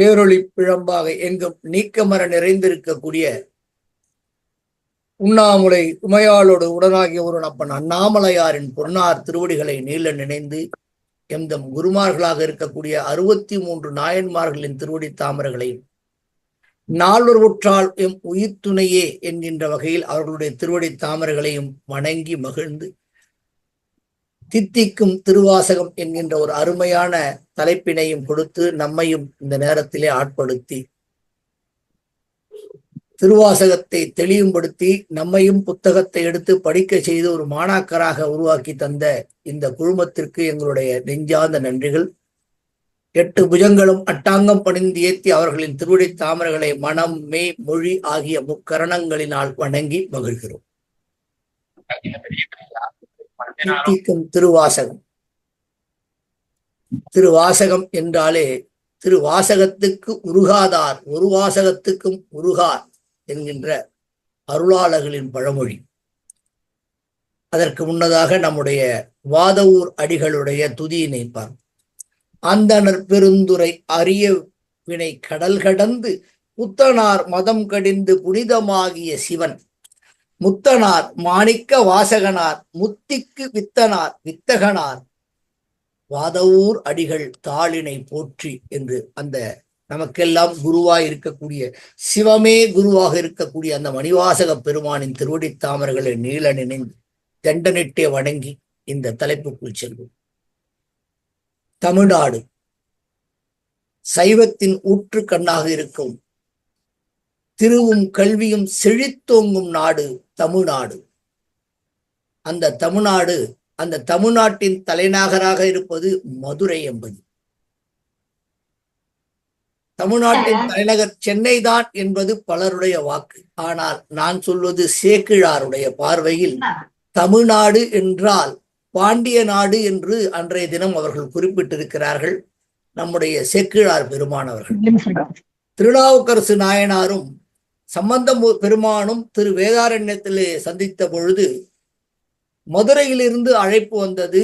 பேரொளி பிழம்பாக எங்கும் நீக்கமர நிறைந்திருக்கக்கூடிய உண்ணாமுலை உமையாளோடு உடனாகிய ஒரு அப்பன் அண்ணாமலையாரின் பொன்னார் திருவடிகளை நீள நினைந்து எந்தம் குருமார்களாக இருக்கக்கூடிய அறுபத்தி மூன்று நாயன்மார்களின் திருவடி தாமரைகளையும் நால்வருற்றால் எம் உயிர் துணையே என்கின்ற வகையில் அவர்களுடைய திருவடி தாமரைகளையும் வணங்கி மகிழ்ந்து தித்திக்கும் திருவாசகம் என்கின்ற ஒரு அருமையான தலைப்பினையும் கொடுத்து நம்மையும் இந்த நேரத்திலே ஆட்படுத்தி திருவாசகத்தை தெளிவுபடுத்தி நம்மையும் புத்தகத்தை எடுத்து படிக்க செய்து ஒரு மாணாக்கராக உருவாக்கி தந்த இந்த குழுமத்திற்கு எங்களுடைய நெஞ்சார்ந்த நன்றிகள். எட்டு புஜங்களும் அட்டாங்கம் பணிந்து ஏத்தி அவர்களின் திருவடி தாமரைகளை மனம் மெய் மொழி ஆகிய முக்கரணங்களினால் வணங்கி மகிழ்கிறோம். திருவாசகம். திருவாசகம் என்றாலே திருவாசகத்துக்கு உருகாதார் ஒரு வாசகத்துக்கும் உருகார் என்கின்ற அருளாளர்களின் பழமொழி. அதற்கு முன்னதாக நம்முடைய வாதவூர் அடிகளுடைய துதியினை பார்ப்போம். அந்தனர் பெருந்துரை அரிய வினை கடல் கடந்து புத்தனார் மதம் கடிந்து புனிதமாகிய சிவன். முத்தனார் மாணிக்க வாசகனார் முத்திக்கு வித்தனார் வித்தகனார் வாதவூர் அடிகள் தாளினை போற்றி என்று அந்த நமக்கெல்லாம் குருவாய் இருக்கக்கூடிய சிவமே குருவாக இருக்கக்கூடிய அந்த மணிவாசக பெருமானின் திருவடி தாமர்களை நீள நினைந்து தண்டனிட்டே வணங்கி இந்த தலைப்புக்குள் செல்வோம். தமிழ்நாடு சைவத்தின் ஊற்று கண்ணாக இருக்கும் திருவும் கல்வியும் செழித்தோங்கும் நாடு தமிழ்நாடு. அந்த தமிழ்நாடு அந்த தமிழ்நாட்டின் தலைநகராக இருப்பது மதுரை என்பது. தமிழ்நாட்டின் தலைநகர் சென்னை தான் என்பது பலருடைய வாக்கு. ஆனால் நான் சொல்வது சேக்கிழாருடைய பார்வையில் தமிழ்நாடு என்றால் பாண்டிய நாடு என்று அன்றைய தினம் அவர்கள் குறிப்பிட்டிருக்கிறார்கள். நம்முடைய சேக்கிழார் பெருமானவர்கள். திருநாவுக்கரசு நாயனாரும் சம்பந்தம் பெருமானும் திரு வேதாரண்யத்திலே சந்தித்த பொழுது மதுரையிலிருந்து அழைப்பு வந்தது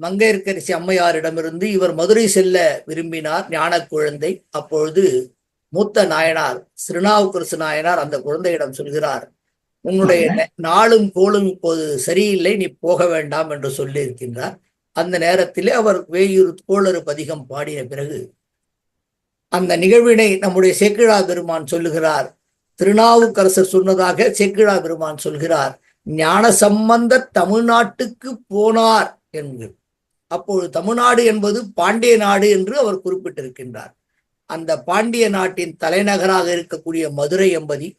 மங்கையர்கரிசி அம்மையாரிடமிருந்து. இவர் மதுரை செல்ல விரும்பினார். ஞான குழந்தை. அப்பொழுது மூத்த நாயனார் திருநாவுக்கரசு நாயனார் அந்த குழந்தையிடம் சொல்கிறார் உன்னுடைய நாளும் கோளும் இப்போது சரியில்லை. நீ போக வேண்டாம் என்று சொல்லி இருக்கின்றார் அந்த நேரத்திலே அவர் வேயூர் கோளறு பதிகம் பாடிய பிறகு அந்த நிகழ்வினை நம்முடைய சேக்கிழா பெருமான் சொல்லுகிறார். திருநாவுக்கரசர் சொன்னதாக சேக்கிழா பெருமான் சொல்கிறார். ஞான சம்பந்த தமிழ்நாட்டுக்கு போனார் என்கிறார் அப்பொழுது தமிழ்நாடு என்பது பாண்டிய நாடு என்று அவர் குறிப்பிட்டிருக்கின்றார். அந்த பாண்டிய நாட்டின் தலைநகராக இருக்கக்கூடிய மதுரை எம்பதி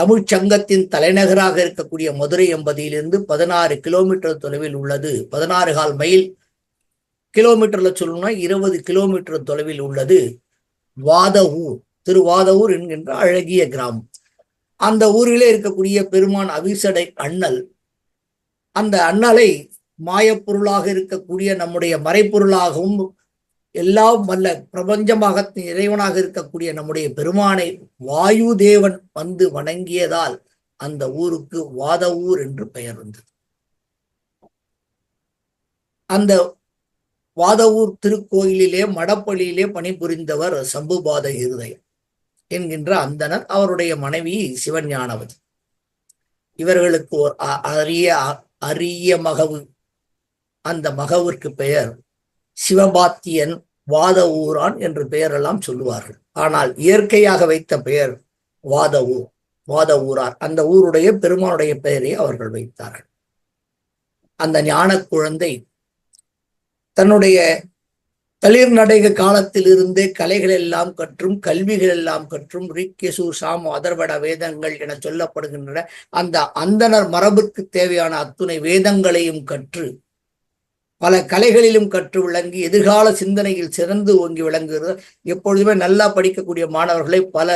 தமிழ்ச்சங்கத்தின் தலைநகராக இருக்கக்கூடிய மதுரை எம்பதியிலிருந்து பதினாறு கிலோமீட்டர் தொலைவில் உள்ளது. பதினாறு கால் மைல் கிலோமீட்டர்ல சொல்லணும்னா இருபது கிலோமீட்டர் தொலைவில் உள்ளது. வாதவூர் திருவாதவூர் என்கின்ற அழகிய கிராமம். அந்த ஊரிலே இருக்கக்கூடிய பெருமான் அவிசடை அண்ணல். அந்த அண்ணலை மாயப்பொருளாக இருக்கக்கூடிய நம்முடைய மறைப்பொருளாகவும் எல்லாம் வல்ல பிரபஞ்சமாக இறைவனாக இருக்கக்கூடிய நம்முடைய பெருமானை வாயு தேவன் வந்து வணங்கியதால் அந்த ஊருக்கு வாதவூர் என்று பெயர் வந்தது. அந்த வாதவூர் திருக்கோயிலிலே மடப்பள்ளியிலே பணிபுரிந்தவர் சம்புபாத இருதயம் என்கின்ற அந்தனர் அவருடைய மனைவி சிவஞானவதி இவர்களுக்கு ஒரு அரிய அரிய மகவு. அந்த மகவிற்கு பெயர் சிவபாத்தியன் வாத ஊரான் என்று பெயரெல்லாம் சொல்லுவார்கள். ஆனால் இயற்கையாக வைத்த பெயர் வாத ஊர் வாத ஊரார். அந்த ஊருடைய பெருமானுடைய பெயரை அவர்கள் வைத்தார்கள். அந்த ஞான குழந்தை தன்னுடைய தளிர் நடைக காலத்தில் இருந்தே கலைகள் எல்லாம் கற்றும் கல்விகள் எல்லாம் கற்றும் ரிக்கெசு சாம் அதர்வட வேதங்கள் என சொல்லப்படுகின்றன. அந்த அந்தனர் மரபுக்கு தேவையான அத்துணை வேதங்களையும் கற்று பல கலைகளிலும் கற்று விளங்கி எதிர்கால சிந்தனையில் சிறந்து ஓங்கி விளங்குகிறது. எப்பொழுதுமே நல்லா படிக்கக்கூடிய மாணவர்களை பல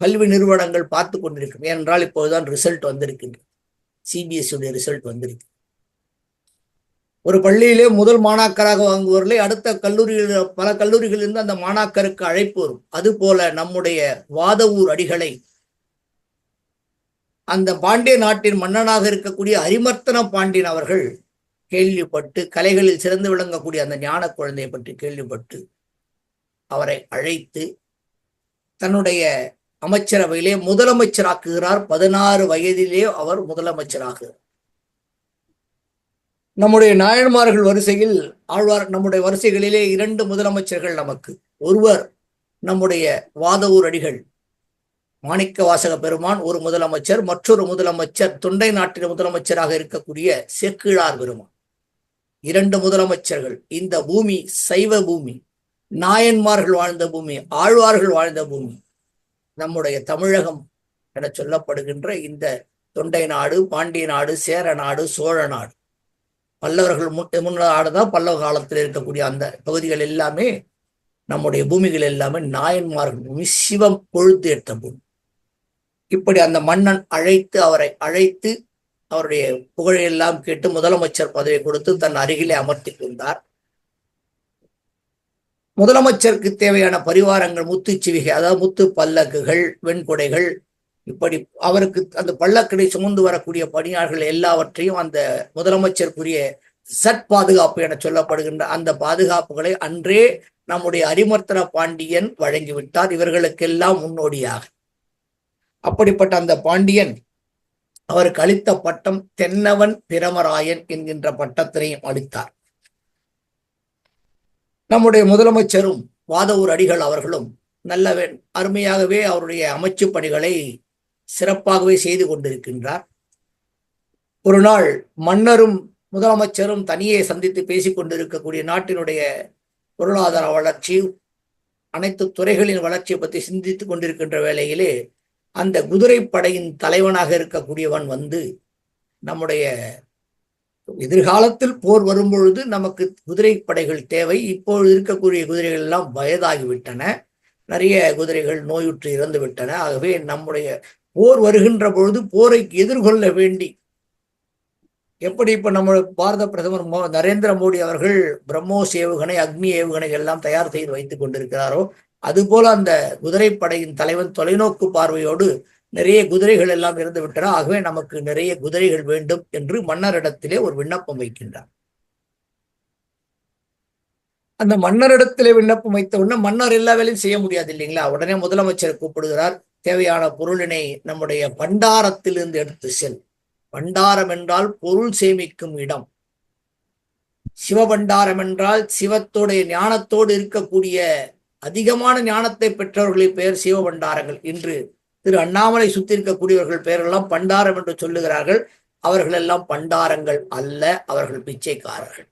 கல்வி நிறுவனங்கள் பார்த்து கொண்டிருக்கும். ஏனென்றால் இப்போதுதான் ரிசல்ட் வந்திருக்கின்றது. சிபிஎஸ்சியுடைய ரிசல்ட் வந்திருக்கு. ஒரு பள்ளியிலே முதல் மாணாக்கராக வாங்குவவர்களை அடுத்த கல்லூரியில் பல கல்லூரிகளிலிருந்து அந்த மாணாக்கருக்கு அழைப்பு வரும். அது போல நம்முடைய வாதவூர் அடிகளை அந்த பாண்டிய நாட்டின் மன்னனாக இருக்கக்கூடிய அரிமர்த்தன பாண்டியன் அவர்கள் கேள்விப்பட்டு கலைகளில் சிறந்து விளங்கக்கூடிய அந்த ஞான குழந்தையை பற்றி கேள்விப்பட்டு அவரை அழைத்து தன்னுடைய அமைச்சரவையிலே முதலமைச்சராக்குகிறார். பதினாறு வயதிலே அவர் முதலமைச்சராகிறார். நம்முடைய நாயன்மார்கள் வரிசையில் ஆழ்வார் நம்முடைய வரிசைகளிலே இரண்டு முதலமைச்சர்கள் நமக்கு. ஒருவர் நம்முடைய வாதவூர் அடிகள் மாணிக்க வாசக பெருமான் ஒரு முதலமைச்சர் மற்றொரு முதலமைச்சர் தொண்டை நாட்டின் முதலமைச்சராக இருக்கக்கூடிய செக்கிழார் பெருமான். இரண்டு முதலமைச்சர்கள் இந்த பூமி சைவ பூமி நாயன்மார்கள் வாழ்ந்த பூமி ஆழ்வார்கள் வாழ்ந்த பூமி நம்முடைய தமிழகம் என சொல்லப்படுகின்ற இந்த தொண்டை நாடு பாண்டிய நாடு சேர நாடு சோழ நாடு. பல்லவர்கள் முன் தான் பல்லவ காலத்தில் இருக்கக்கூடிய அந்த பகுதிகள் எல்லாமே நம்முடைய பூமிகள் எல்லாமே நாயன்மார்கள் சிவம் பொழுது ஏற்ற பூமி. இப்படி அந்த மன்னன் அழைத்து அவரை அழைத்து அவருடைய புகழையெல்லாம் கேட்டு முதலமைச்சர் பதவி கொடுத்து தன் அருகிலே அமர்த்தி கொண்டார். முதலமைச்சருக்கு தேவையான பரிவாரங்கள் முத்து சிவிகை அதாவது முத்து பல்லக்குகள் வெண்கொடைகள் இப்படி அவருக்கு அந்த பள்ளக்கடை சுமந்து வரக்கூடிய பணியாளர்கள் எல்லாவற்றையும் அந்த முதலமைச்சருக்குரிய சட் பாதுகாப்பு என சொல்லப்படுகின்ற அந்த பாதுகாப்புகளை அன்றே நம்முடைய அரிமர்த்தன பாண்டியன் வழங்கிவிட்டார். இவர்களுக்கெல்லாம் முன்னோடியாக. அப்படிப்பட்ட அந்த பாண்டியன் அவருக்கு அளித்த பட்டம் தென்னவன் பிரமராயன் என்கின்ற பட்டத்தினையும் அளித்தார். நம்முடைய முதலமைச்சரும் வாதவூர் அடிகள் அவர்களும் நல்ல அருமையாகவே அவருடைய அமைச்சு பணிகளை சிறப்பாகவே செய்து கொண்டிருக்கின்றார். ஒரு நாள் மன்னரும் முதலமைச்சரும் தனியே சந்தித்து பேசிக் கொண்டிருக்கக்கூடிய நாட்டினுடைய பொருளாதார வளர்ச்சி அனைத்து துறைகளின் வளர்ச்சியை பற்றி சிந்தித்துக் கொண்டிருக்கின்ற வேளையிலே அந்த குதிரைப்படையின் தலைவனாக இருக்கக்கூடியவன் வந்து நம்முடைய எதிர்காலத்தில் போர் வரும்பொழுது நமக்கு குதிரைப்படைகள் தேவை. இப்பொழுது இருக்கக்கூடிய குதிரைகள் எல்லாம் வயதாகிவிட்டன. நிறைய குதிரைகள் நோயுற்று இறந்து விட்டன ஆகவே நம்முடைய போர் வருகின்ற பொழுது போரை எதிர்கொள்ள வேண்டி. எப்படி இப்ப நம்ம பாரத பிரதமர் நரேந்திர மோடி அவர்கள் பிரம்மோஸ் ஏவுகணை அக்னி ஏவுகணை எல்லாம் தயார் செய்து வைத்துக் கொண்டிருக்கிறாரோ அதுபோல அந்த குதிரைப்படையின் தலைவன் தொலைநோக்கு பார்வையோடு நிறைய குதிரைகள் எல்லாம் இருந்து விட்டன ஆகவே நமக்கு நிறைய குதிரைகள் வேண்டும் என்று மன்னரிடத்திலே ஒரு விண்ணப்பம் வைக்கின்றார். அந்த மன்னரிடத்திலே விண்ணப்பம் வைத்த உடனே மன்னர் எல்லா வேலையும் செய்ய முடியாது இல்லைங்களா? உடனே முதலமைச்சர் கூப்பிடுகிறார் தேவையான பொருளினை நம்முடைய பண்டாரத்திலிருந்து எடுத்து செல். பண்டாரம் என்றால் பொருள் சேமிக்கும் இடம். சிவபண்டாரம் என்றால் சிவத்தோடைய ஞானத்தோடு இருக்கக்கூடிய அதிகமான ஞானத்தை பெற்றவர்களின் பெயர் சிவபண்டாரங்கள் இன்று திரு அண்ணாமலை சுத்தி இருக்கக்கூடியவர்கள் பெயரெல்லாம் பண்டாரம் என்று சொல்லுகிறார்கள். அவர்கள் எல்லாம் பண்டாரங்கள் அல்ல அவர்கள் பிச்சைக்காரர்கள்.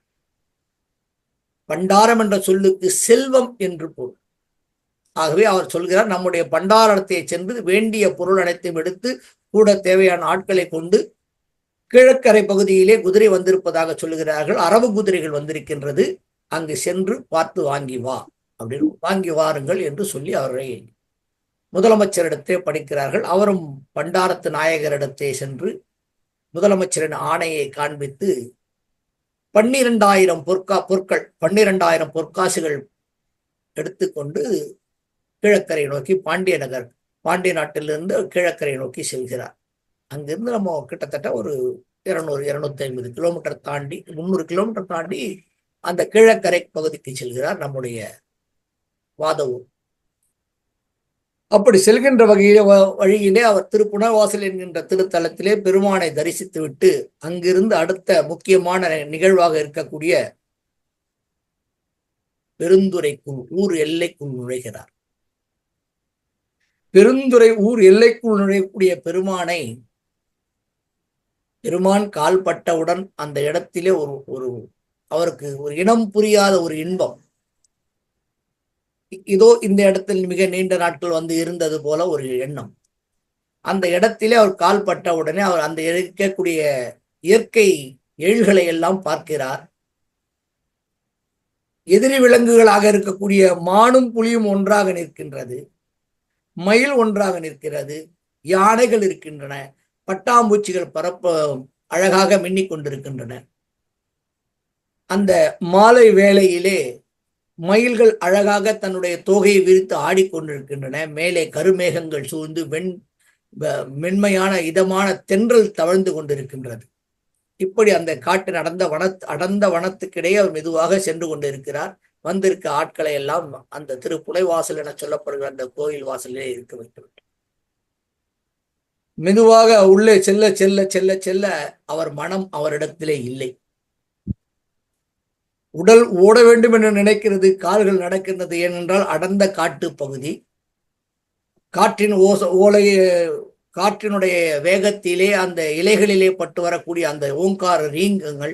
பண்டாரம் என்ற சொல்லுக்கு செல்வம் என்று பொருள். ஆகவே அவர் சொல்கிறார் நம்முடைய பண்டாரத்தை சென்று வேண்டிய பொருள் அனைத்தையும் எடுத்து கூட தேவையான ஆட்களை கொண்டு கிழக்கரை பகுதியிலே குதிரை வந்திருப்பதாக சொல்லுகிறார்கள். அரபு குதிரைகள் வந்திருக்கின்றது. அங்கு சென்று பார்த்து வாங்கி வா. அப்படின்னு வாங்கி வாருங்கள் என்று சொல்லி அவரை முதலமைச்சரிடத்தே படிக்கிறார்கள். அவரும் பண்டாரத்து நாயகரிடத்தே சென்று முதலமைச்சரின் ஆணையை காண்பித்து பன்னிரெண்டாயிரம் பொற்கா பொற்கள் பன்னிரெண்டாயிரம் பொற்காசுகள் எடுத்துக்கொண்டு கிழக்கரை நோக்கி பாண்டிய நகர் பாண்டிய நாட்டிலிருந்து கிழக்கரை நோக்கி செல்கிறார். அங்கிருந்து நம்ம கிட்டத்தட்ட ஒரு இருநூறு இருநூத்தி ஐம்பது கிலோமீட்டர் தாண்டி முந்நூறு கிலோமீட்டர் தாண்டி அந்த கிழக்கரை பகுதிக்கு செல்கிறார் நம்முடைய வாதவூர் அப்படி செல்கின்ற வகையிலே வழியிலே அவர் திருப்புணர்வாசல் என்கின்ற திருத்தலத்திலே பெருமானை தரிசித்து விட்டு அங்கிருந்து அடுத்த முக்கியமான நிகழ்வாக இருக்கக்கூடிய பெருந்துரைக்குள் ஊர் எல்லைக்குள் நுழைகிறார். பெருந்துரை ஊர் எல்லைக்குள் நுழையக்கூடிய பெருமானை பெருமான் கால்பட்டவுடன் அந்த இடத்திலே ஒரு ஒரு அவருக்கு ஒரு இனம் புரியாத ஒரு இன்பம். இதோ இந்த இடத்தில் மிக நீண்ட நாட்கள் வந்து இருந்தது போல ஒரு எண்ணம். அந்த இடத்திலே அவர் கால்பட்ட உடனே அவர் அந்த இருக்கக்கூடிய இயற்கை எழில்களை எல்லாம் பார்க்கிறார். எதிரி விலங்குகளாக இருக்கக்கூடிய மானும் புலியும் ஒன்றாக நிற்கின்றது. மயில் ஒன்றாக நிற்கிறது. யானைகள் இருக்கின்றன. பட்டாம்பூச்சிகள் பரப்ப அழகாக மின்னிக் கொண்டிருக்கின்றன. அந்த மாலை வேளையிலே மயில்கள் அழகாக தன்னுடைய தோகையை விரித்து ஆடிக்கொண்டிருக்கின்றன மேலே கருமேகங்கள் சூழ்ந்து வெண் மென்மையான இதமான தென்றல் தவழ்ந்து கொண்டிருக்கின்றது. இப்படி அந்த காட்டு நடந்த வன அடர்ந்த வனத்துக்கிடையே அவர் மெதுவாக சென்று கொண்டிருக்கிறார். வந்திருக்க ஆட்களை எல்லாம் அந்த திரு புலைவாசல் என சொல்லப்படுகிற அந்த கோயில் வாசலிலே இருக்க வைத்து மெதுவாக உள்ளே செல்ல செல்ல செல்ல செல்ல அவர் மனம் அவரிடத்திலே இல்லை. உடல் ஓட வேண்டும் என்று நினைக்கிறது கால்கள் நடக்கின்றது ஏனென்றால் அடர்ந்த காட்டு பகுதி. காற்றின் ஓச ஓலை காற்றினுடைய வேகத்திலே அந்த இலைகளிலே பட்டு வரக்கூடிய அந்த ஓங்கார ரீங்கங்கள்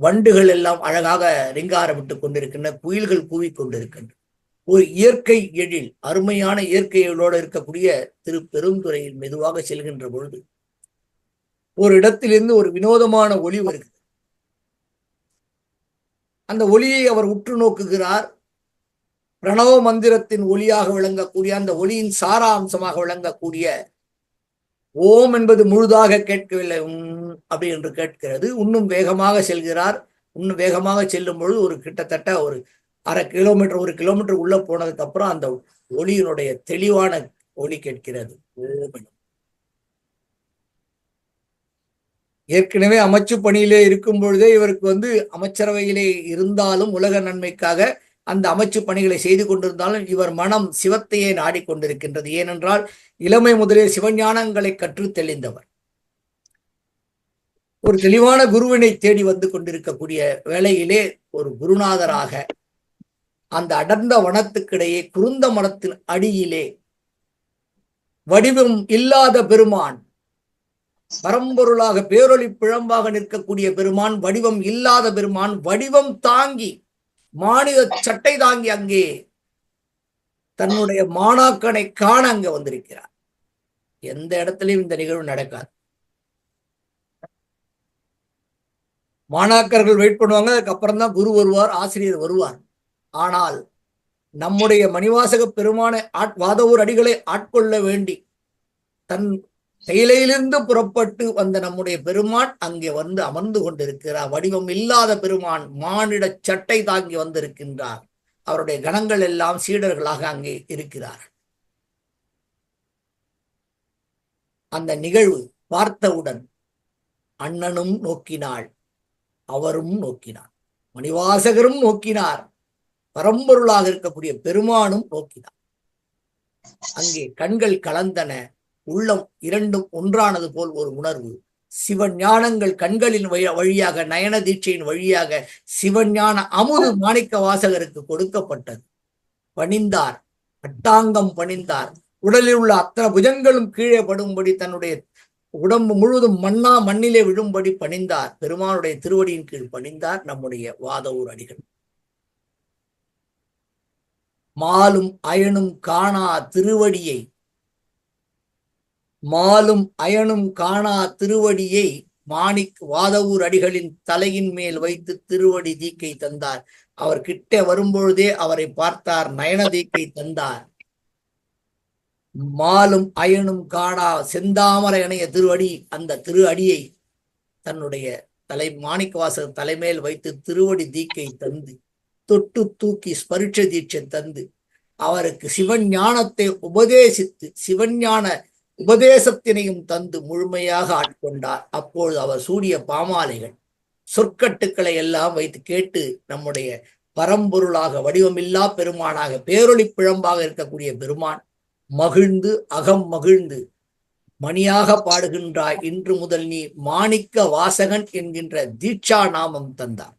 வண்டுகள் எல்லாம் அழகாக ரிங்காரமிட்டுக் கொண்டிருக்கின்றன குயில்கள் கூவி கொண்டிருக்கின்றன. ஒரு இயற்கை எழில் அருமையான இயற்கை எழிலோடு இருக்கக்கூடிய திரு பெருந்துறையில் மெதுவாக செல்கின்ற பொழுது ஒரு இடத்திலிருந்து ஒரு வினோதமான ஒளி வருகிறது. அந்த ஒளியை அவர் உற்று நோக்குகிறார். பிரணவ மந்திரத்தின் ஒளியாக விளங்கக்கூடிய அந்த ஒளியின் சாராம்சமாக விளங்கக்கூடிய ஓம் என்பது முழுதாக கேட்கவில்லை. உம் அப்படி என்று கேட்கிறது. இன்னும் வேகமாக செல்கிறார். இன்னும் வேகமாக செல்லும் பொழுது ஒரு கிட்டத்தட்ட ஒரு அரை கிலோமீட்டர் ஒரு கிலோமீட்டர் உள்ள போனதுக்கு அப்புறம் அந்த ஒளியினுடைய தெளிவான ஒளி கேட்கிறது. ஓம் ஏற்கனவே அமைச்சு பணியிலே இருக்கும் பொழுதே இவருக்கு வந்து அமைச்சரவையிலே இருந்தாலும் உலக நன்மைக்காக அந்த அமைச்சு பணிகளை செய்து கொண்டிருந்தாலும் இவர் மனம் சிவத்தையே நாடிக்கொண்டிருக்கின்றது. ஏனென்றால் இளமை முதலே சிவஞானங்களை கற்றுத் தெளிந்தவர். ஒரு தெளிவான குருவினை தேடி வந்து கொண்டிருக்கக்கூடிய வேளையிலே ஒரு குருநாதராக அந்த அடர்ந்த வனத்துக்கிடையே குருந்த மரத்தின் அடியிலே வடிவம் இல்லாத பெருமான் பரம்பொருளாக பேரொளி பிழம்பாக நிற்கக்கூடிய பெருமான் வடிவம் இல்லாத பெருமான் வடிவம் தாங்கி மாநில சட்டை தாங்கி அங்கே தன்னுடைய மாணாக்கனை காண அங்க வந்திருக்கிறார். எந்த இடத்துலயும் இந்த நிகழ்வு நடக்காது. மாணாக்கர்கள் வெயிட் பண்ணுவாங்க அதுக்கப்புறம் தான் குரு வருவார் ஆசிரியர் வருவார். ஆனால் நம்முடைய மணிவாசக பெருமான ஆட் வாதவூர் அடிகளை ஆட்கொள்ள வேண்டி தன் செயலையிலிருந்து புறப்பட்டு வந்த நம்முடைய பெருமான் அங்கே வந்து அமர்ந்து கொண்டிருக்கிறார். வடிவம் இல்லாத பெருமான் மானிட சட்டை தாங்கி வந்திருக்கின்றார். அவருடைய கணங்கள் எல்லாம் சீடர்களாக அங்கே இருக்கிறார் அந்த நிகழ்வு பார்த்தவுடன் அண்ணனும் நோக்கினாள் அவரும் நோக்கினார் மணிவாசகரும் நோக்கினார் பரம்பொருளாக இருக்கக்கூடிய பெருமானும் நோக்கினார். அங்கே கண்கள் கலந்தன. உள்ளம் இரண்டும் ஒன்றானது போல் ஒரு உணர்வு. சிவஞானங்கள் கண்களின் வழி- வழியாக நயன தீட்சையின் வழியாக சிவஞான அமுது மாணிக்க வாசகருக்கு கொடுக்கப்பட்டது. பணிந்தார் அட்டாங்கம் பணிந்தார். உடலில் உள்ள அத்தனை புஜங்களும் கீழே படும்படி தன்னுடைய உடம்பு முழுவதும் மண்ணா மண்ணிலே விழும்படி பணிந்தார். பெருமானுடைய திருவடியின் கீழ் பணிந்தார் நம்முடைய வாதவூர் அடிகள் மாலும் அயனும் காணா திருவடியை மாலும் அயனும் காணா திருவடியை மாணிக் வாதவூர் அடிகளின் தலையின் மேல் வைத்து திருவடி தீக்கை தந்தார். அவர் கிட்ட வரும்பொழுதே அவரை பார்த்தார் நயன தீக்கை தந்தார். மாலும் அயனும் காணா செந்தாமரை இணைய திருவடி அந்த திரு அடியை தன்னுடைய தலை மாணிக்கவாசகர் தலைமேல் வைத்து திருவடி தீக்கை தந்து தொட்டு தூக்கி ஸ்பரிட்ச தீட்சை தந்து அவருக்கு சிவஞானத்தை உபதேசித்து சிவஞான உபதேசத்தினையும் தந்து முழுமையாக ஆட்கொண்டார். அப்பொழுது அவர் சூடிய பாமாலைகள் சொற்கட்டுக்களை எல்லாம் வைத்து கேட்டு நம்முடைய பரம்பொருளாக வடிவமில்லா பெருமானாக பேரொளி பிழம்பாக இருக்கக்கூடிய பெருமான் மகிழ்ந்து அகம் மகிழ்ந்து மணியாக பாடுகின்றாய். இன்று முதல் நீ மாணிக்க வாசகன் என்கின்ற தீட்சா நாமம் தந்தார்.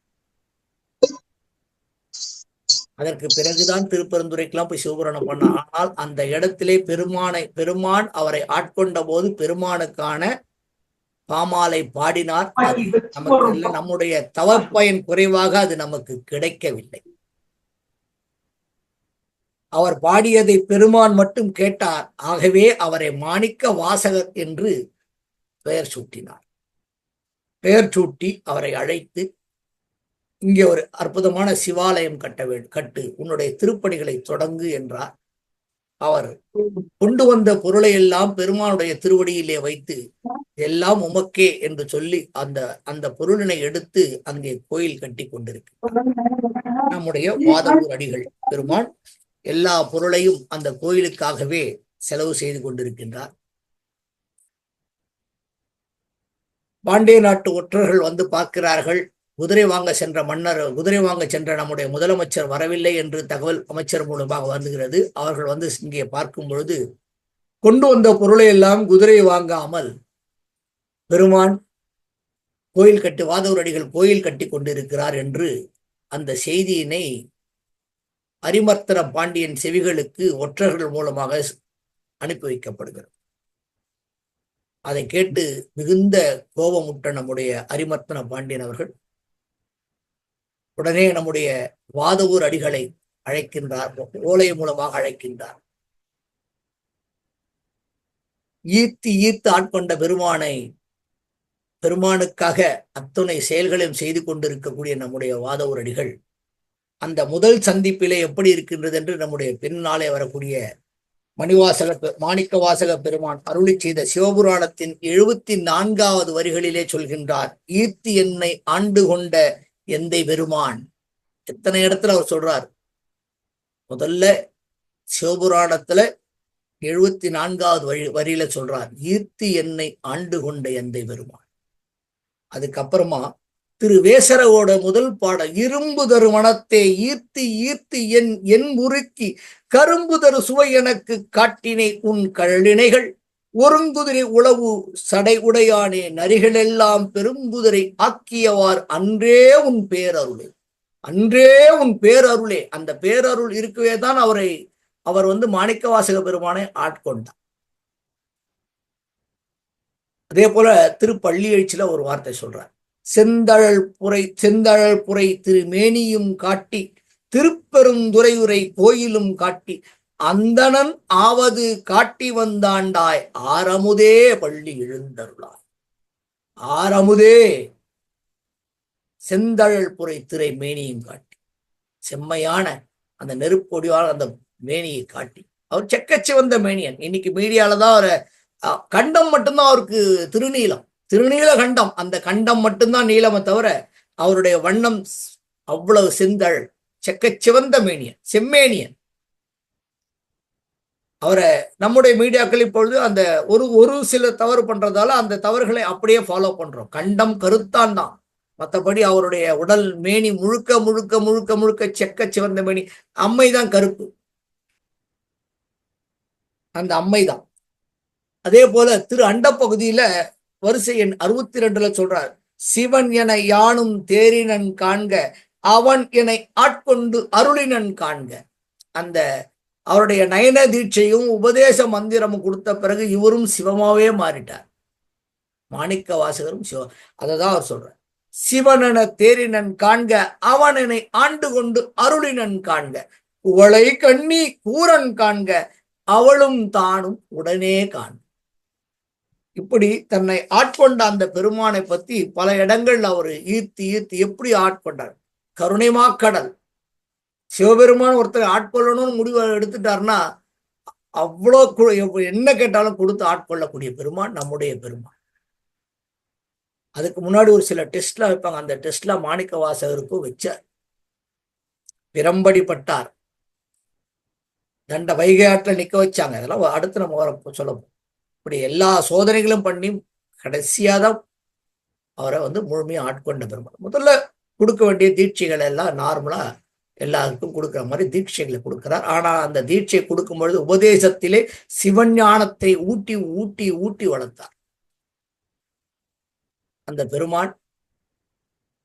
அதற்கு பிறகுதான் திருப்பெருந்துறைக்கெல்லாம் போய் சிவபுராணம் பண்ண. ஆனால் அந்த இடத்திலே பெருமானை பெருமான் அவரை ஆட்கொண்ட போது பெருமானுக்கான பாமாலை பாடினார். நமக்கு நம்முடைய தவப்பயன் குறைவாக அது நமக்கு கிடைக்கவில்லை. அவர் பாடியதை பெருமான் மட்டும் கேட்டார். ஆகவே அவரை மாணிக்க வாசகர் என்று பெயர் சூட்டினார். பெயர் சூட்டி அவரை அழைத்து இங்கே ஒரு அற்புதமான சிவாலயம் கட்ட வேண்டும் கட்டு உன்னுடைய திருப்பணிகளை தொடங்கு என்றார். அவர் கொண்டு வந்த பொருளை எல்லாம் பெருமானுடைய திருவடியிலே வைத்து எல்லாம் உமக்கே என்று சொல்லி அந்த அந்த பொருளினை எடுத்து அங்கே கோயில் கட்டி கொண்டிருக்கு நம்முடைய வாதவூர் அடிகள் பெருமான் எல்லா பொருளையும் அந்த கோயிலுக்காகவே செலவு செய்து கொண்டிருக்கின்றார். பாண்டிய நாட்டு ஒற்றர்கள் வந்து பார்க்கிறார்கள். குதிரை வாங்க சென்ற மன்னர் குதிரை வாங்க சென்ற நம்முடைய முதலமைச்சர் வரவில்லை என்று தகவல் அமைச்சர் மூலமாக வந்துகிறது அவர்கள் வந்து இங்கே பார்க்கும் பொழுது கொண்டு வந்த பொருளை எல்லாம் குதிரை வாங்காமல் பெருமான் கோயில் கட்டி வாதவரடிகள் கோயில் கட்டி கொண்டிருக்கிறார் என்று அந்த செய்தியினை அரிமர்த்தன பாண்டியன் செவிகளுக்கு ஒற்றர்கள் மூலமாக அனுப்பி வைக்கப்படுகிறது. அதை கேட்டு மிகுந்த கோபமுட்ட நம்முடைய அரிமர்த்தன பாண்டியன் அவர்கள் உடனே நம்முடைய வாதவூர் அடிகளை அழைக்கின்றார் ஓலை மூலமாக அழைக்கின்றார். ஈர்த்து ஈர்த்து ஆட்கொண்ட பெருமானை பெருமானுக்காக அத்துணை செயல்களையும் செய்து கொண்டிருக்கக்கூடிய நம்முடைய வாதவூர் அடிகள் அந்த முதல் சந்திப்பிலே எப்படி இருக்கின்றது என்று நம்முடைய பின்னாலே வரக்கூடிய மணிவாசக மாணிக்க வாசக பெருமான் அருளி செய்த சிவபுராணத்தின் எழுபத்தி நான்காவது வரிகளிலே சொல்கின்றார் ஈர்த்தி என்னை ஆண்டு கொண்ட எந்தை பெருமான்? எத்தனை இடத்துல அவர் சொல்றார்? முதல்ல சிவபுராணத்துல எழுபத்தி நான்காவது வரி வரியில சொல்றார் ஈர்த்தி என்னை ஆண்டு கொண்ட எந்தை பெருமான். அதுக்கப்புறமா திரு வேசரவோட முதல் பாடல் இரும்பு தரு மனத்தை ஈர்த்தி ஈர்த்தி என் என் முறுக்கி கரும்பு தரு சுவை எனக்கு காட்டினை உன் கழலினைகள் ஒருங்குதிரை உளவு சடை உடையானே நரிகளெல்லாம் பெருங்குதிரை ஆக்கியவார் அன்றே உன் பேரருளே. அன்றே உன் பேரருளே. அந்த பேரருள் இருக்கவே தான் அவரை அவர் வந்து மாணிக்க வாசக பெருமானை ஆட்கொண்டார். அதே போல திருப்பள்ளி எழுச்சியில ஒரு வார்த்தை சொல்றார். செந்தழல் புரை செந்தழல் புரை திருமேனியும் காட்டி திருப்பெருந்துறையுரை கோயிலும் காட்டி அந்தணன் ஆவது காட்டி வந்தாண்டாய் ஆரமுதே பள்ளி எழுந்தருளாய். ஆரமுதே செந்தழல் புரை திரை மேனியும் காட்டி செம்மையான அந்த நெருப்பொடியால் அந்த மேனியை காட்டி. அவர் செக்கச்சி வந்த மேனியன். இன்னைக்கு மீடியால தான் அவரை கண்டம் மட்டும்தான் அவருக்கு திருநீலம் திருநீல கண்டம் அந்த கண்டம் மட்டும்தான் நீளமை தவிர அவருடைய வண்ணம் அவ்வளவு செந்தழ் செக்கச்சிவந்த மேனியன் செம்மேனியன். அவரை நம்முடைய மீடியாக்கள் இப்பொழுது அந்த ஒரு ஒரு சில தவறு பண்றதால அந்த தவறுகளை அப்படியே ஃபாலோ பண்றோம். கண்டம் கருத்தான் தான். மற்றபடி அவருடைய உடல் மேனி முழுக்க முழுக்க முழுக்க முழுக்க செக்க சிவந்த மேனி அம்மைதான் கருப்பு. அந்த அம்மைதான். அதே போல திரு அண்ட பகுதியில வரிசை எண் அறுபத்தி ரெண்டுல சொல்றார் சிவன் என யானும் தேரினன் காண்க அவன் என்னை ஆட்கொண்டு அருளினன் காண்க. அந்த அவருடைய நயன தீட்சையும் உபதேச மந்திரமும் கொடுத்த பிறகு இவரும் சிவமாவே மாறிட்டார். மாணிக்க வாசகரும் சிவ அததான் அவர் சொல்றார். சிவனென தேரினன் காண்க அவனனை ஆண்டு கொண்டு அருளினன் காண்க. குவளை கண்ணி கூரன் காண்க அவளும் தானும் உடனே காண்க இப்படி தன்னை ஆட்கொண்ட அந்த பெருமானை பத்தி பல இடங்கள்ல அவர் ஈர்த்து ஈர்த்து எப்படி ஆட்கொண்டார். கருணைமா கடல் சிவபெருமான் ஒருத்தர் ஆட்கொள்ளணும்னு முடிவு எடுத்துட்டாருன்னா அவ்வளோ என்ன கேட்டாலும் கொடுத்து ஆட்கொள்ளக்கூடிய பெருமான் நம்முடைய பெருமான். அதுக்கு முன்னாடி ஒரு சில டெஸ்ட்லாம் வைப்பாங்க. அந்த டெஸ்ட்ல மாணிக்க வாசகருக்கும் வச்சார். பிரம்படி பட்டார் தண்ட வைகை ஆற்றில் நிக்க வச்சாங்க. அதெல்லாம் அடுத்து நம்ம வர சொல்லப்போம் இப்படி எல்லா சோதனைகளும் பண்ணி கடைசியாதான் அவரை வந்து முழுமையாக ஆட்கொண்ட பெருமாள் முதல்ல கொடுக்க வேண்டிய தீட்சிகள் எல்லாம் நார்மலா எல்லாருக்கும் கொடுக்குற மாதிரி தீட்சைகளை கொடுக்கிறார். ஆனா அந்த தீட்சை கொடுக்கும் பொழுது உபதேசத்திலே சிவஞானத்தை ஊட்டி ஊட்டி ஊட்டி வளர்த்தார். அந்த பெருமான்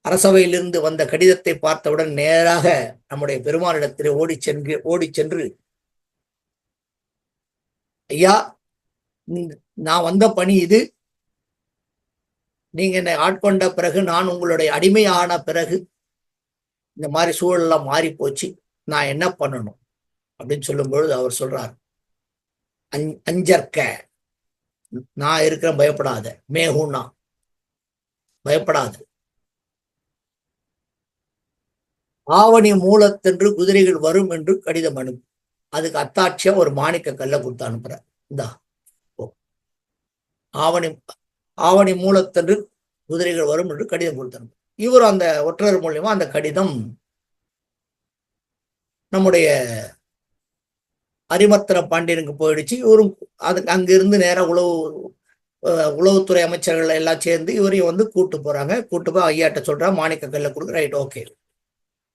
அரசவையிலிருந்து வந்த கடிதத்தை பார்த்தவுடன் நேராக நம்முடைய பெருமானிடத்திலே ஓடி சென்று ஓடி சென்று ஐயா நான் வந்த பணி இது. நீங்க என்னை ஆட்கொண்ட பிறகு நான் உங்களுடைய அடிமையான பிறகு இந்த மாதிரி சூழல்லாம் மாறி போச்சு நான் என்ன பண்ணணும்? அப்படின்னு சொல்லும் பொழுது அவர் சொல்றார் அஞ்சற்க நான் இருக்கிறேன் பயப்படாத. மேகுனா பயப்படாது. ஆவணி மூலத்தென்று குதிரைகள் வரும் என்று கடிதம் அனுப்பு அதுக்கு அத்தாட்சியா ஒரு மாணிக்க கல்ல கொடுத்து அனுப்புற இந்தா ஆவணி ஆவணி மூலத்தன்று குதிரைகள் வரும் என்று கடிதம் கொடுத்து கொடுத்தாங்க இவர் அந்த ஒற்றர் மூலியமா அந்த கடிதம் நம்முடைய அரிமர்த்தன பாண்டியனுக்கு போயிடுச்சு. இவரும் அது அங்கிருந்து நேராக உழவு உளவுத்துறை அமைச்சர்கள் எல்லாம் சேர்ந்து இவரையும் வந்து கூட்டு போறாங்க. கூட்டு போய் ஐயாட்ட சொல்றா மாணிக்க கல்ல கொடுக்க ரைட் ஓகே.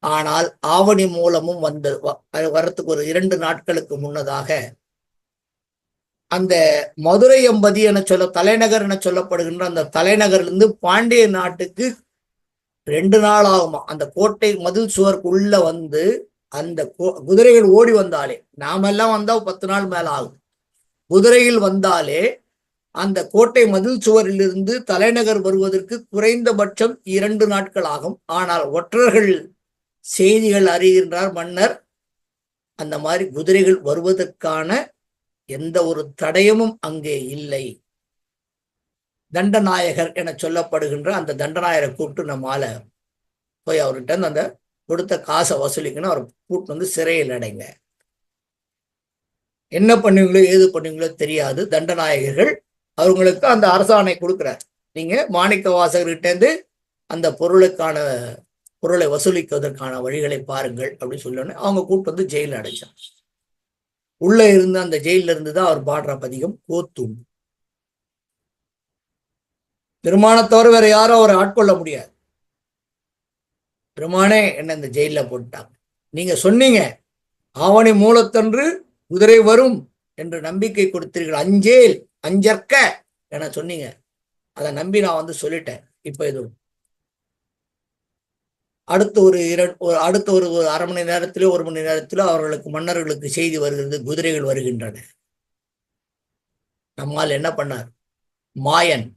ஆனால் ஆவணி மூலமும் வந்து வ- வரத்துக்கு ஒரு இரண்டு நாட்களுக்கு முன்னதாக அந்த மதுரை எம்பதி என சொல்ல தலைநகர் என சொல்லப்படுகின்ற அந்த தலைநகர்லேருந்து பாண்டிய நாட்டுக்கு ரெண்டு நாள் ஆகுமா. அந்த கோட்டை மதில் சுவருக்குள்ள வந்து அந்த கோ- குதிரைகள் ஓடி வந்தாலே நாமெல்லாம் வந்தா பத்து நாள் மேல ஆகும். குதிரையில் வந்தாலே அந்த கோட்டை மதில் சுவரிலிருந்து தலைநகர் வருவதற்கு குறைந்தபட்சம் இரண்டு நாட்கள் ஆகும். ஆனால் ஒற்றர்கள் செய்திகள் அறிகின்றார் மன்னர் அந்த மாதிரி குதிரைகள் வருவதற்கான எந்த ஒரு தடயமும் அங்கே இல்லை. தண்டநாயகர் என சொல்லப்படுகின்ற அந்த தண்டநாயகரை கூப்பிட்டு நம்மால போய் அவர்கிட்ட அந்த கொடுத்த காசை வசூலிக்கணும். அவர் கூட்டு வந்து சிறையில் அடைங்க. என்ன பண்ணுவீங்களோ ஏது பண்ணுவீங்களோ தெரியாது. தண்டநாயகர்கள் அவங்களுக்கு அந்த அரசாணை கொடுக்குறார். நீங்க மாணிக்க வாசகர்கிட்டேருந்து அந்த பொருளுக்கான பொருளை வசூலிப்பதற்கான வழிகளை பாருங்கள் அப்படின்னு சொல்லி அவங்க கூட்டு வந்து ஜெயிலில் அடைச்சாங்க. உள்ள இருந்து அந்த ஜெயில இருந்து தான் அவர் பாடுற பதிகம் கோத்தும். பெருமானை தவிர வேற யாரும் அவரை ஆட்கொள்ள முடியாது. பெருமானே என்ன இந்த ஜெயில போட்டாங்க நீங்க சொன்னீங்க ஆவணி மூலத்தன்று குதிரை வரும் என்று நம்பிக்கை கொடுத்தீர்கள் அஞ்சேல் அஞ்சற்க என சொன்னீங்க. அதை நம்பி நான் வந்து சொல்லிட்டேன். இப்ப இது அடுத்த ஒரு இரண்டு ஒரு அடுத்த ஒரு ஒரு அரை மணி நேரத்திலோ ஒரு மணி நேரத்திலோ அவர்களுக்கு மன்னர்களுக்கு செய்தி வருகிறது குதிரைகள் வருகின்றன. நம்மால் என்ன பண்ணார்? மாயன்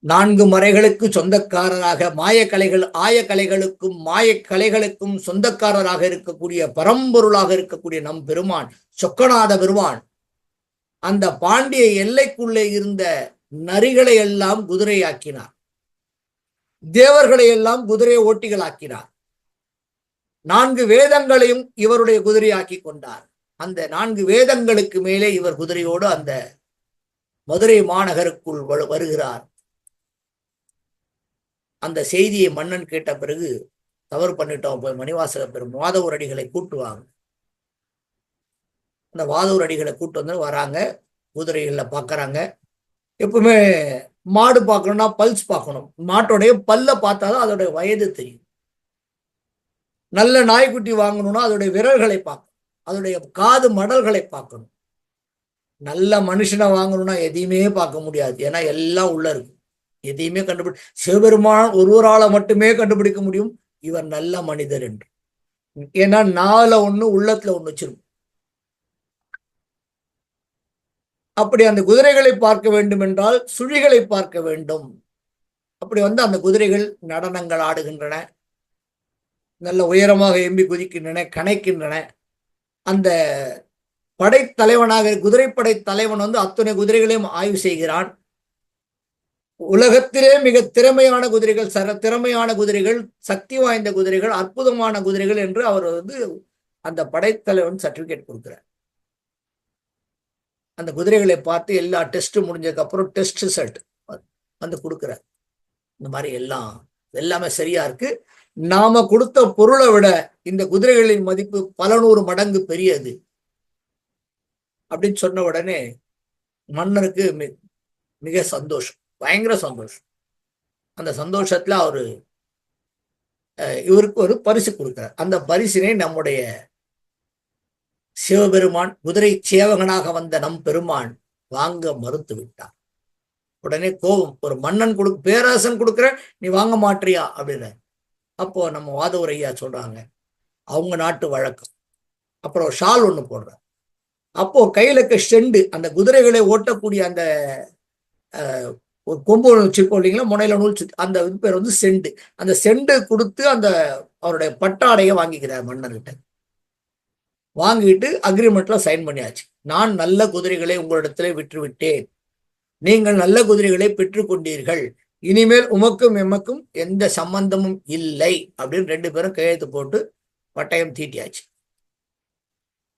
நான்கு மறைகளுக்கு சொந்தக்காரராக மாயக்கலைகள் ஆயக்கலைகளுக்கும் மாயக்கலைகளுக்கும் சொந்தக்காரராக இருக்கக்கூடிய பரம்பொருளாக இருக்கக்கூடிய நம் பெருமான் சொக்கநாத பெருமான் அந்த பாண்டிய எல்லைக்குள்ளே இருந்த நரிகளை எல்லாம் குதிரையாக்கினார் தேவர்களை எல்லாம் குதிரை ஓட்டிகளாக்கினார் நான்கு வேதங்களையும் இவருடைய குதிரையாக்கி கொண்டார். அந்த நான்கு வேதங்களுக்கு மேலே இவர் குதிரையோடு அந்த மதுரை மாநகருக்குள் வரு- வருகிறார். அந்த செய்தியை மன்னன் கேட்ட பிறகு தவறு பண்ணிட்டோம் போய் மணிவாசக பெரும் வாதவூர் அடிகளை கூட்டுவாங்க அந்த வாதவூர் அடிகளை கூட்டு வந்து வராங்க குதிரைகளில் பார்க்குறாங்க எப்பவுமே மாடு பார்க்கணும்னா பல்ஸ் பார்க்கணும் மாட்டோடைய பல்ல பார்த்தாதான் அதோடைய வயது தெரியும். நல்ல நாய்க்குட்டி வாங்கணும்னா அதோடைய விரல்களை பார்க்கணும். அதோடைய காது மடல்களை பார்க்கணும். நல்ல மனுஷனை வாங்கணும்னா எதையுமே பார்க்க முடியாது. ஏன்னா எல்லாம் உள்ள இருக்கு. எதையுமே கண்டுபிடி சிவபெருமான் ஒருவரால மட்டுமே கண்டுபிடிக்க முடியும். இவர் நல்ல மனிதர் என்று. ஏன்னா நால ஒண்ணு உள்ளத்துல ஒண்ணு வச்சிருக்கும். அப்படி அந்த குதிரைகளை பார்க்க வேண்டும் என்றால் சுழிகளை பார்க்க வேண்டும். அப்படி வந்து அந்த குதிரைகள் நடனங்கள் ஆடுகின்றன. நல்ல உயரமாக எம்பி குதிக்கின்றன கணைக்கின்றன. அந்த படைத்தலைவனாக குதிரைப்படை தலைவன் வந்து அத்தனை குதிரைகளையும் ஆய்வு செய்கிறான். உலகத்திலே மிக திறமையான குதிரைகள் சர திறமையான குதிரைகள் சக்தி வாய்ந்த குதிரைகள் அற்புதமான குதிரைகள் என்று அவர் வந்து அந்த படைத்தலைவன் சர்டிபிகேட் கொடுக்கிறார். அந்த குதிரைகளை பார்த்து எல்லா டெஸ்ட் முடிஞ்சதுக்கு அப்புறம் டெஸ்ட் ரிசல்ட் வந்து கொடுக்கிறார். இந்த மாதிரி எல்லாம் எல்லாமே சரியா இருக்கு. நாம கொடுத்த பொருளை விட இந்த குதிரைகளின் மதிப்பு பல நூறு மடங்கு பெரியது. அப்படின்னு சொன்ன உடனே மன்னருக்கு மி- மிக சந்தோஷம். பயங்கர சந்தோஷம். அந்த சந்தோஷத்துல அவரு அஹ், இவருக்கு ஒரு பரிசு கொடுக்கிறார். அந்த பரிசினை நம்முடைய சிவபெருமான் குதிரை சேவகனாக வந்த நம் பெருமான் வாங்க மறுத்து விட்டார். உடனே கோபம் ஒரு மன்னன் கொடு பேரரசன் கொடுக்குற நீ வாங்க மாட்டியா? அப்படின்ற அப்போ நம்ம வாதவூர் சொல்றாங்க அவங்க நாட்டு வழக்கம். அப்புறம் ஷால் ஒண்ணு போடுற அப்போ கையில இருக்க ஸ்டெண்டு அந்த குதிரைகளை ஓட்டக்கூடிய அந்த அஹ், ஒரு கொம்பு வச்சிருக்கோம் இல்லைங்களா? முனையில நூல் அந்த இது பேர் வந்து செண்டு. அந்த செண்டு கொடுத்து அந்த அவருடைய பட்டாடையை வாங்கிக்கிறார் மன்னர்கிட்ட. வாங்கிட்டு அக்ரிமெண்ட்ல சைன் பண்ணியாச்சு. நான் நல்ல குதிரைகளை உங்களிடத்துல விட்டுவிட்டேன் நீங்கள் நல்ல குதிரைகளை பெற்றுக்கொண்டீர்கள். இனிமேல் உமக்கும் எமக்கும் எந்த சம்பந்தமும் இல்லை. அப்படின்னு ரெண்டு பேரும் கையெழுத்து போட்டு பட்டயம் தீட்டியாச்சு.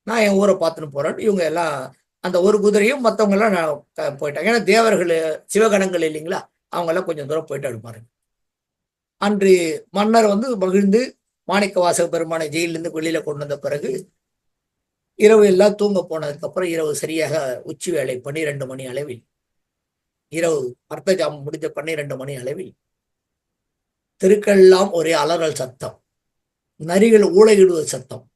நான் என் ஊரை பார்த்துன்னு போறேன். இவங்க எல்லாம் அந்த ஒரு குதிரையும் மற்றவங்களாம் நான் போயிட்டேன் ஏன்னா தேவர்கள் சிவகணங்கள் இல்லைங்களா? அவங்களாம் கொஞ்சம் தூரம் போயிட்டு அடுப்பாருங்க அன்று மன்னர் வந்து மகிழ்ந்து மாணிக்க வாசக பெருமானை ஜெயிலிருந்து வெளியில கொண்டு வந்த பிறகு இரவு எல்லாம் தூங்க போனதுக்கப்புறம் இரவு சரியாக உச்சி வேலை பன்னிரெண்டு மணி அளவில் இரவு அர்த்த ஜாமம் முடிஞ்ச பன்னிரெண்டு மணி அளவில் தெருக்கள்லாம் ஒரே அலறல் சத்தம். நரிகள் ஊழையிடுவது சத்தம்.